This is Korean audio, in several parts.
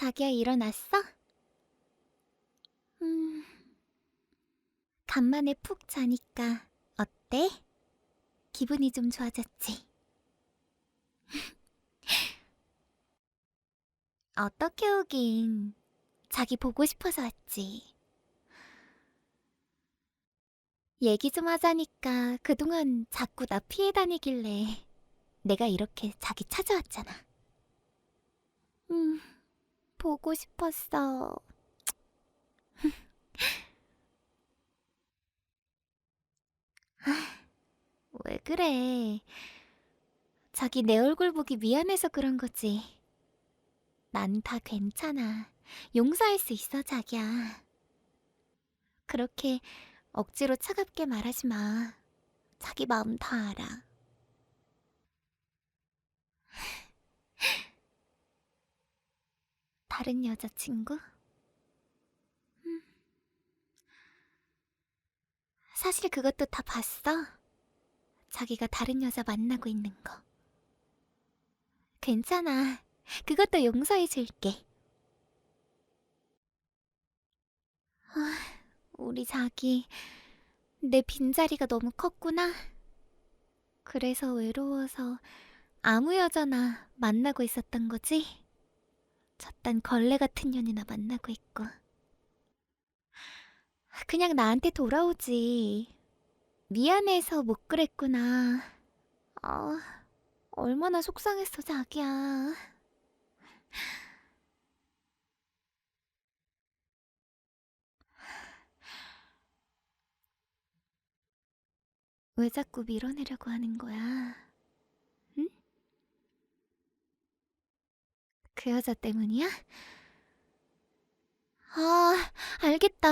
자기야 일어났어? 음, 간만에 푹 자니까 어때? 기분이 좀 좋아졌지? 어떻게 오긴 자기 보고 싶어서 왔지. 얘기 좀 하자니까 그동안 자꾸 나 피해 다니길래 내가 이렇게 자기 찾아왔잖아. 음, 보고 싶었어. 아, 왜 그래? 자기 내 얼굴 보기 미안해서 그런 거지. 난 다 괜찮아. 용서할 수 있어, 자기야. 그렇게 억지로 차갑게 말하지 마. 자기 마음 다 알아. 다른 여자친구? 음. 사실 그것도 다 봤어. 자기가 다른 여자 만나고 있는 거. 괜찮아. 그것도 용서해 줄게. 아, 우리 자기, 내 빈자리가 너무 컸구나. 그래서 외로워서 아무 여자나 만나고 있었던 거지? 저딴 걸레 같은 년이나 만나고 있고. 그냥 나한테 돌아오지. 미안해서 못 그랬구나. 아, 얼마나 속상했어, 자기야. 왜 자꾸 밀어내려고 하는 거야? 그 여자 때문이야? 아, 알겠다.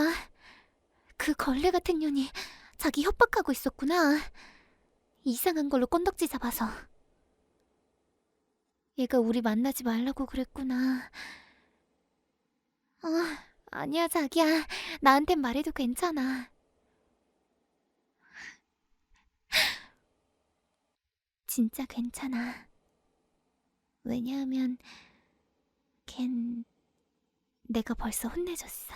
그 걸레 같은 년이 자기 협박하고 있었구나. 이상한 걸로 건덕지 잡아서. 얘가 우리 만나지 말라고 그랬구나. 아, 아니야, 자기야. 나한텐 말해도 괜찮아. 진짜 괜찮아. 왜냐하면 걘 내가 벌써 혼내줬어.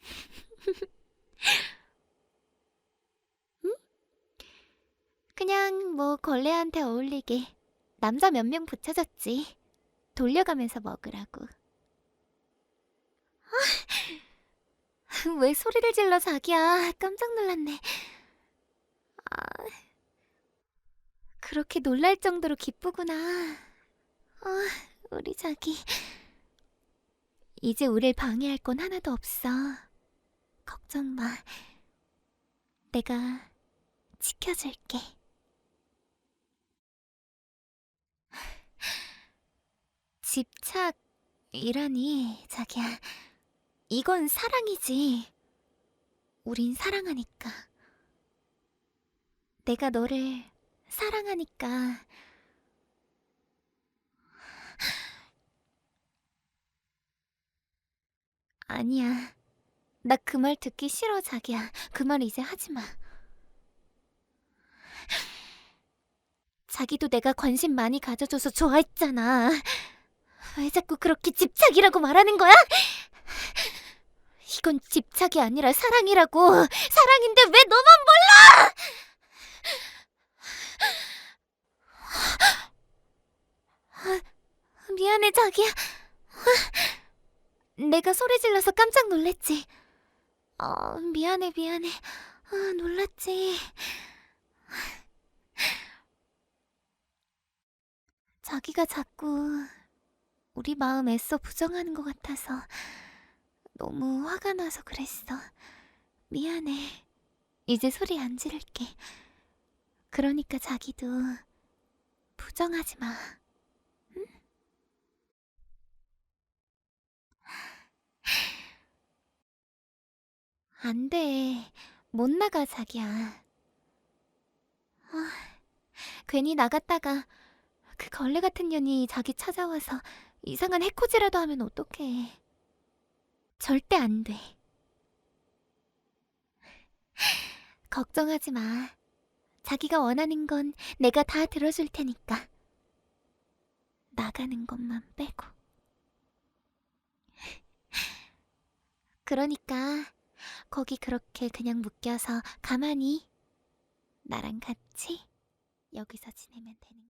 응? 그냥 뭐 걸레한테 어울리게 남자 몇 명 붙여줬지. 돌려가면서 먹으라고. 아, 왜 소리를 질러 자기야. 깜짝 놀랐네. 아, 그렇게 놀랄 정도로 기쁘구나. 아, 우리 자기. 이제 우릴 방해할 건 하나도 없어. 걱정 마. 내가 지켜줄게. 집착이라니, 자기야. 이건 사랑이지. 우린 사랑하니까. 내가 너를 사랑하니까. 아니야. 나 그 말 듣기 싫어, 자기야. 그 말 이제 하지 마. 자기도 내가 관심 많이 가져줘서 좋아했잖아. 왜 자꾸 그렇게 집착이라고 말하는 거야? 이건 집착이 아니라 사랑이라고. 사랑인데 왜 너만 몰라? 미안해, 자기야. 내가 소리 질러서 깜짝 놀랬지. 어, 미안해, 미안해. 아, 놀랐지. 자기가 자꾸 우리 마음 애써 부정하는 것 같아서 너무 화가 나서 그랬어. 미안해. 이제 소리 안 지를게. 그러니까 자기도 부정하지 마. 안 돼. 못 나가, 자기야. 아, 괜히 나갔다가 그 걸레 같은 년이 자기 찾아와서 이상한 해코지라도 하면 어떡해. 절대 안 돼. 걱정하지 마. 자기가 원하는 건 내가 다 들어줄 테니까. 나가는 것만 빼고. 그러니까 거기 그렇게 그냥 묶여서 가만히 나랑 같이 여기서 지내면 되는